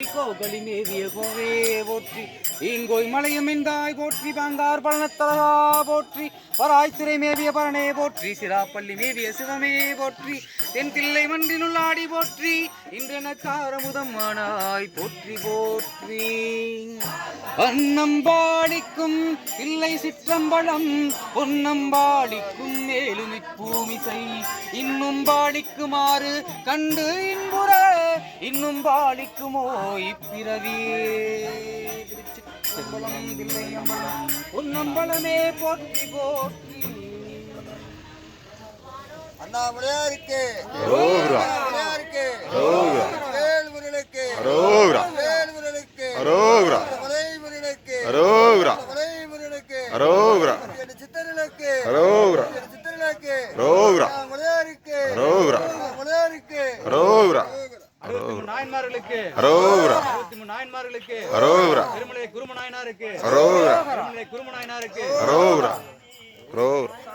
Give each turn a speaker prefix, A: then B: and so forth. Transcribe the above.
A: கோகலி மேவிய கோவே போற்றி. இங்கோய் மலையமிந்தாய் போற்றி. பங்கார் பழனத்தலகா போற்றி. பராய் சிறை மேவிய பரணே போற்றி. சிராப்பள்ளி மேவிய சிவமே போற்றி. தென் தில்லை மன்றினுள் ஆடி போற்றி. இன்றென ஆனாய் போற்றி போற்றி. அன்னம்பாடிக்கும் இல்லை சிற்றம்பலம். பொன்னம்பாடிக்கும் மேலுமி பூமிசை. இன்னும் பாடிக்குமாறு கண்டு இன்புற இன்னும் பாடிக்குமோ இப்பிறவியே பொன்னம்பலமே போற்றி போற்றி
B: அண்ணாமலையாருக்கு. அண்ணாமலையாருக்கு. வேல்முருகனுக்கு
C: அரோகரா.
B: வேல்முருகனுக்கு
C: அரோகரா.
B: மலைமுருகனுக்கு
C: அரோகரா.
B: மலைமுருகனுக்கு
C: அரோகரா.
B: சித்தர்களுக்கு
C: அரோகரா.
B: சித்தர்களுக்கு
C: அரோகரா.
B: அண்ணாமலையாருக்கு
C: அரோகரா.
B: நாயன்மார்களுக்கு.
C: அரோகரா.
A: இருபத்தி மூணு நாயன்மார்களுக்கு.
C: அரோகரா.
A: திருமலை குரும நாயனாருக்கு
C: அரோகரா.
A: திருமலை
C: குரும
A: நாயனாருக்கு அரோகரா.
C: அரோகரா.